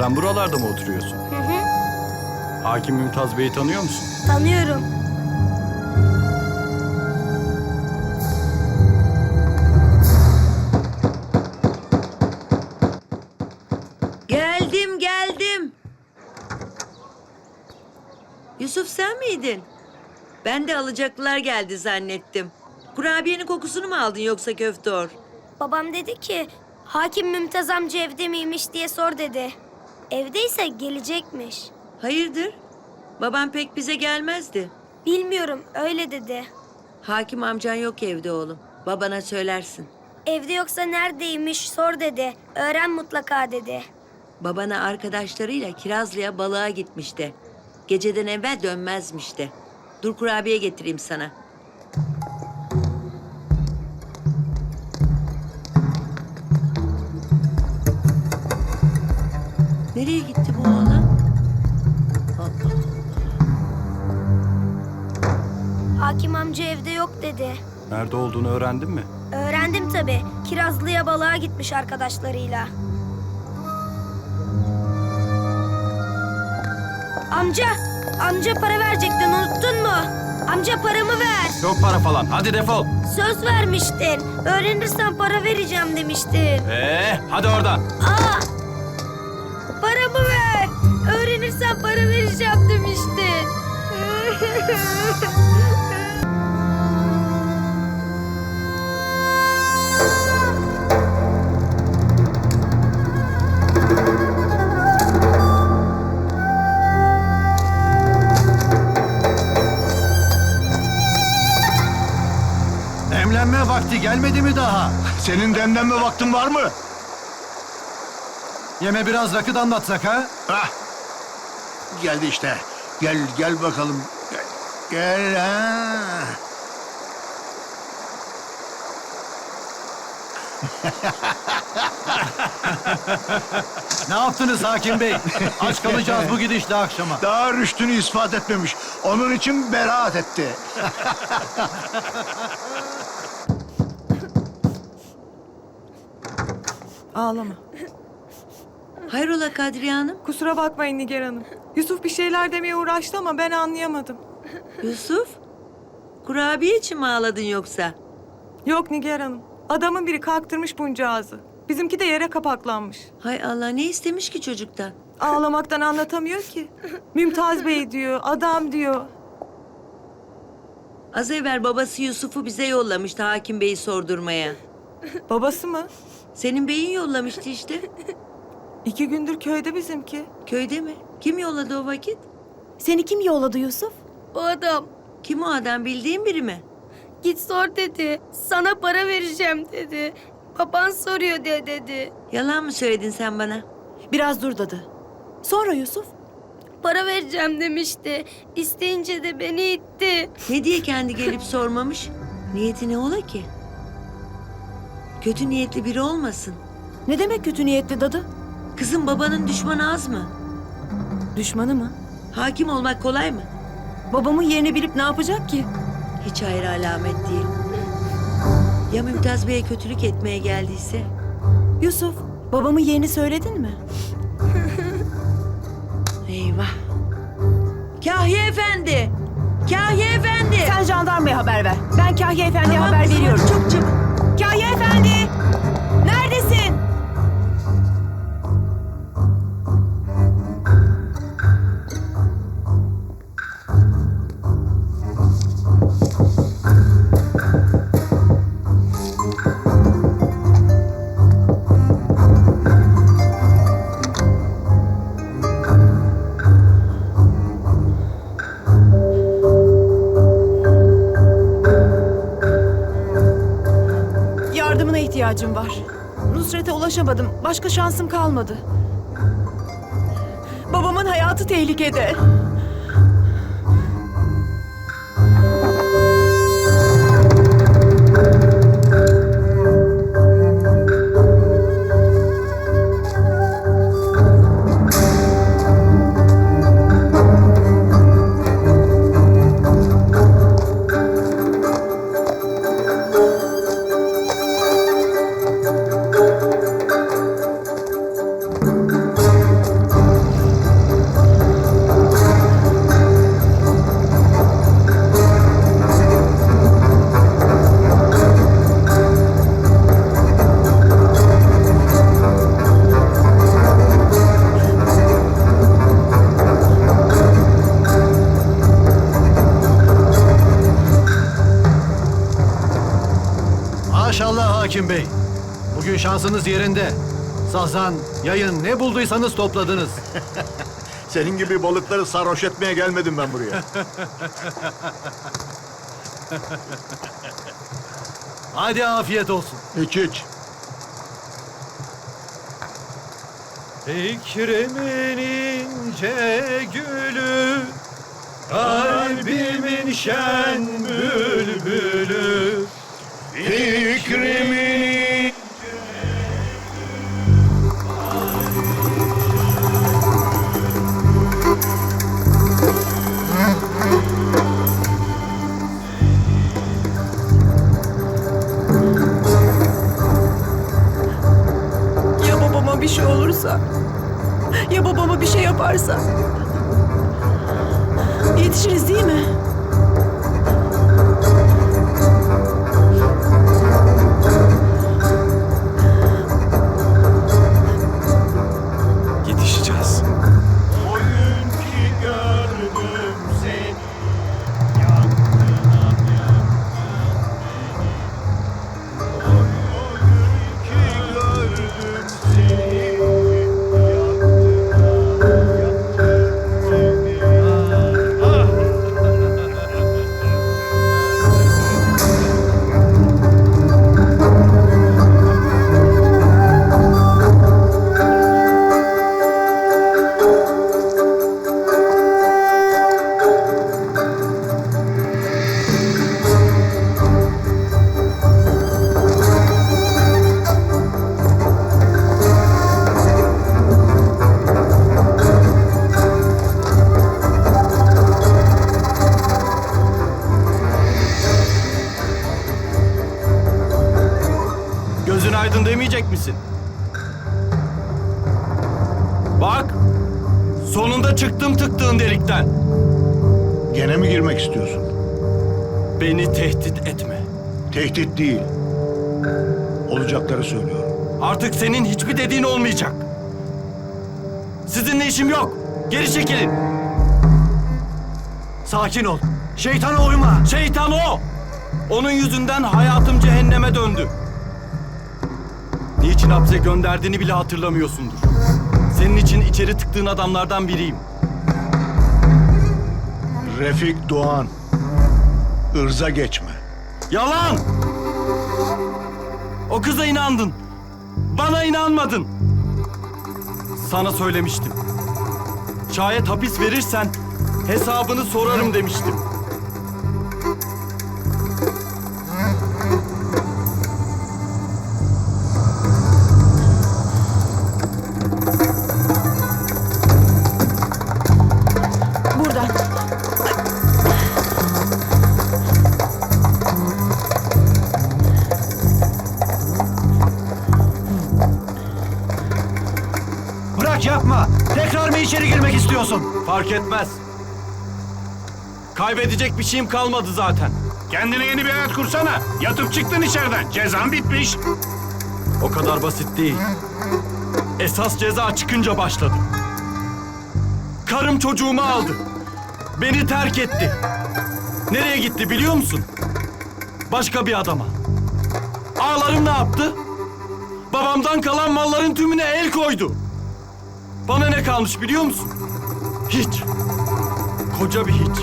Sen buralarda mı oturuyorsun? Hı hı. Hakim Mümtaz Bey'i tanıyor musun? Tanıyorum. Geldim geldim. Yusuf sen miydin? Ben de alacaklılar geldi zannettim. Kurabiyenin kokusunu mu aldın yoksa köftor? Babam dedi ki hakim Mümtaz amca evde miymiş diye sor dedi. Evdeyse gelecekmiş. Hayırdır? Babam pek bize gelmezdi. Bilmiyorum öyle dedi. Hakim amcan yok evde oğlum. Babana söylersin. Evde yoksa neredeymiş sor dedi. Öğren mutlaka dedi. Babana arkadaşlarıyla Kirazlı'ya balığa gitmişti. Geceden evvel dönmezmişti. Dur kurabiye getireyim sana. Nereye gitti bu oğlan? Allah. Hakim amca evde yok dedi. Nerede olduğunu öğrendin mi? Öğrendim tabii. Kirazlı'ya balığa gitmiş arkadaşlarıyla. Amca, amca para verecektin unuttun mu? Amca paramı ver. Yok para falan. Hadi defol. Söz vermiştin. Öğrenirsen para vereceğim demiştin. Ee, hadi oradan. Aa! Demlenme vakti gelmedi mi daha? Senin demlenme vaktin var mı? Yeme biraz rakı da anlatsak ha? Hah. Geldi işte. Gel gel bakalım. Gel, ha. Ne yaptınız hakim bey? Aç kalacağız bu gidişle akşama. Daha rüştünü ispat etmemiş. Onun için beraat etti. Ağlama. Hayrola Kadriye Hanım? Kusura bakmayın Nigar Hanım. Yusuf bir şeyler demeye uğraştı ama ben anlayamadım. Yusuf? Kurabiye için mi ağladın yoksa? Yok Nigar Hanım. Adamın biri kalktırmış buncağızı. Bizimki de yere kapaklanmış. Hay Allah ne istemiş ki çocuktan? Ağlamaktan anlatamıyor ki. Mümtaz Bey diyor, adam diyor. Az evvel babası Yusuf'u bize yollamıştı hakim beyi sordurmaya. Babası mı? Senin beyin yollamıştı işte. İki gündür köyde bizimki. Köyde mi? Kim yolladı o vakit? Seni kim yolladı Yusuf? O adam Kim o adam bildiğin biri mi? git sor dedi. Sana para vereceğim dedi. Baban soruyor de dedi. Yalan mı söyledin sen bana? Biraz dur dadı. Sonra Yusuf? Para vereceğim demişti. İsteyince de beni itti. Ne diye kendi gelip sormamış? Niyeti ne ola ki? Kötü niyetli biri olmasın. Ne demek kötü niyetli dadı? Kızım babanın düşmanı az mı? Düşmanı mı? Hakim olmak kolay mı? Babamın yerini bilip ne yapacak ki? Hiç hayır alamet değil. Ya Mümtaz Bey'e kötülük etmeye geldiyse? Yusuf, babamın yerini söyledin mi? Eyvah. Kahya Efendi! Kahya Efendi! Sen jandarmaya haber ver. Ben Kahya Efendi'ye Tamam haber kızım, veriyorum. Çok çabuk. Kahya Efendi! Neredesin? İhtiyacım var. Nusret'e ulaşamadım. Başka şansım kalmadı. Babamın hayatı tehlikede. Şansınız yerinde. Sazan, yayın ne bulduysanız topladınız. Senin gibi balıkları sarhoş etmeye gelmedim ben buraya. Hadi afiyet olsun. İç iç. Fikrimin ince gülü, kalbimin şen bülbülü. Fikrimin yaparsa? Yetişiriz değil mi? Gene mi girmek istiyorsun? Beni tehdit etme. Tehdit değil. Olacakları söylüyorum. Artık senin hiçbir dediğin olmayacak. Sizinle işim yok. Geri çekilin. Sakin ol. Şeytana uyma. Şeytan o. Onun yüzünden hayatım cehenneme döndü. Niçin hapse gönderdiğini bile hatırlamıyorsundur. Senin için içeri tıktığın adamlardan biriyim. Refik Doğan. Irza geçme. Yalan! O kıza inandın. Bana inanmadın. Sana söylemiştim. Şayet hapis verirsen hesabını sorarım demiştim. İçeri girmek istiyorsun? Fark etmez. Kaybedecek bir şeyim kalmadı zaten. Kendine yeni bir hayat kursana. Yatıp çıktın içeriden. Cezan bitmiş. O kadar basit değil. Esas ceza çıkınca başladı. Karım çocuğumu aldı. Beni terk etti. Nereye gitti biliyor musun? Başka bir adama. Ağlarım ne yaptı? Babamdan kalan malların tümüne el koydu. Bana ne kalmış biliyor musun? Hiç. Koca bir hiç.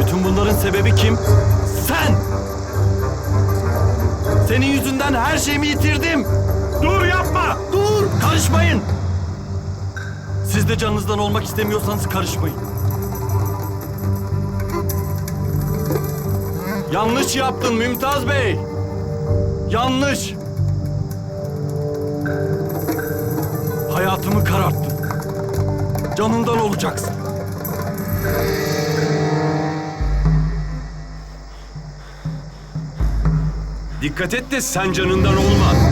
Bütün bunların sebebi kim? Sen! Senin yüzünden her şeyimi yitirdim. Dur yapma. Dur! Karışmayın! Siz de canınızdan olmak istemiyorsanız karışmayın. Yanlış yaptın Mümtaz Bey. Yanlış. Hayatımı kararttın. Canından olacaksın. Dikkat et de sen canından olma.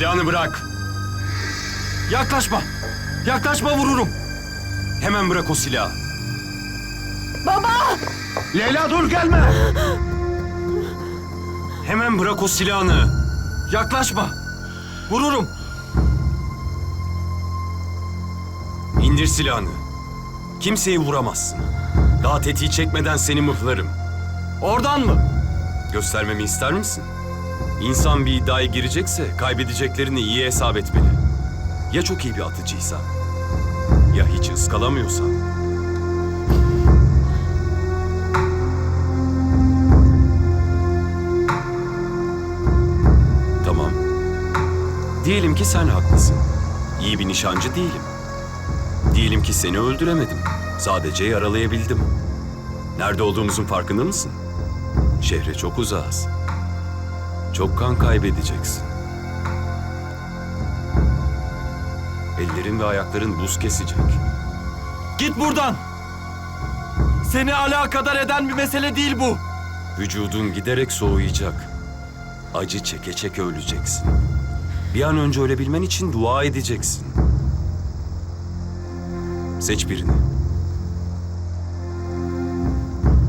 Silahını bırak. Yaklaşma. Yaklaşma vururum. Hemen bırak o silahı. Leyla dur gelme. Hemen bırak o silahını. Yaklaşma. Vururum. İndir silahını. Kimseyi vuramazsın. Daha tetiği çekmeden seni mıhlarım. Oradan mı? Göstermemi ister misin? İnsan bir iddiaya girecekse kaybedeceklerini iyi hesap etmeli. Ya çok iyi bir atıcıysa? Ya hiç ıskalamıyorsa? Tamam. Diyelim ki sen haklısın. İyi bir nişancı değilim. Diyelim ki seni öldüremedim. Sadece yaralayabildim. Nerede olduğumuzun farkında mısın? Şehre çok uzağız. Çok kan kaybedeceksin. Ellerin ve ayakların buz kesecek. Git buradan. Seni alakadar eden bir mesele değil bu. Vücudun giderek soğuyacak. Acı çeke çeke öleceksin. Bir an önce ölebilmen için dua edeceksin. Seç birini.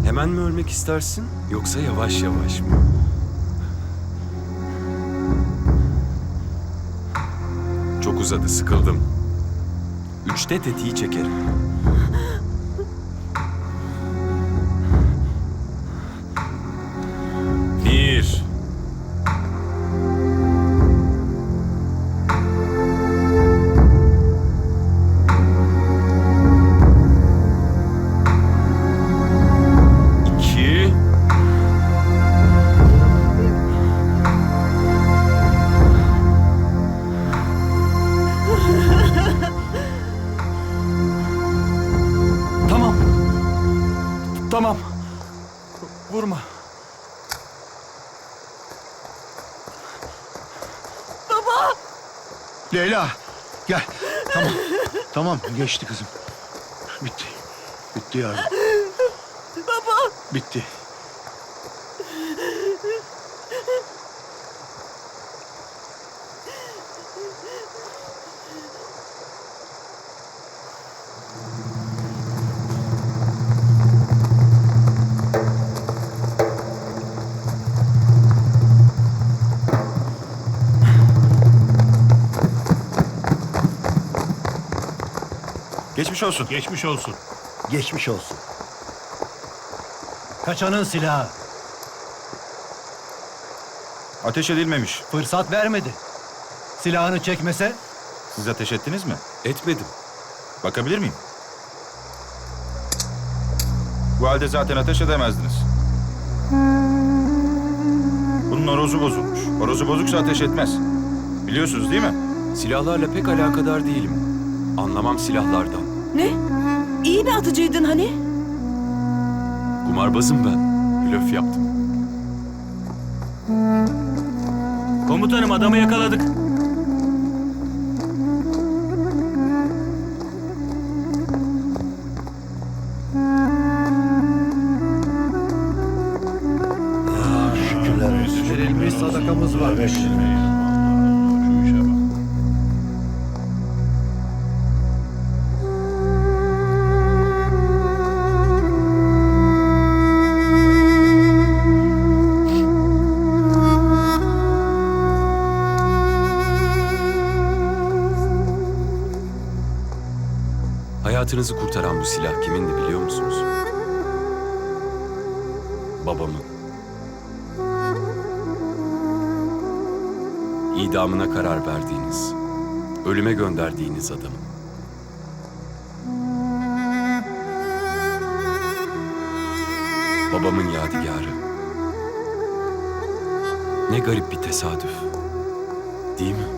Hemen mi ölmek istersin yoksa yavaş yavaş mı? Çok uzadı, sıkıldım. Üçte tetiği çekerim. Leyla gel. Tamam. Tamam geçti kızım. Bitti. Bitti yavrum. Baba. Bitti. Geçmiş olsun. Geçmiş olsun. Geçmiş olsun. Kaçanın silahı. Ateş edilmemiş. Fırsat vermedi. Silahını çekmese Siz ateş ettiniz mi? Etmedim. Bakabilir miyim? Bu halde zaten ateş edemezdiniz. Bunun horozu bozulmuş. Horozu bozuksa ateş etmez. Biliyorsunuz değil mi? Silahlarla pek alakadar değilim. Anlamam silahlardan. Ne? İyi bir atıcıydın hani? Kumarbazım ben. Blöf yaptım. Komutanım adamı yakaladık. Bu silah kimindi biliyor musunuz? Babamın. İdamına karar verdiğiniz, ölüme gönderdiğiniz adamın. Babamın yadigarı. Ne garip bir tesadüf. Değil mi?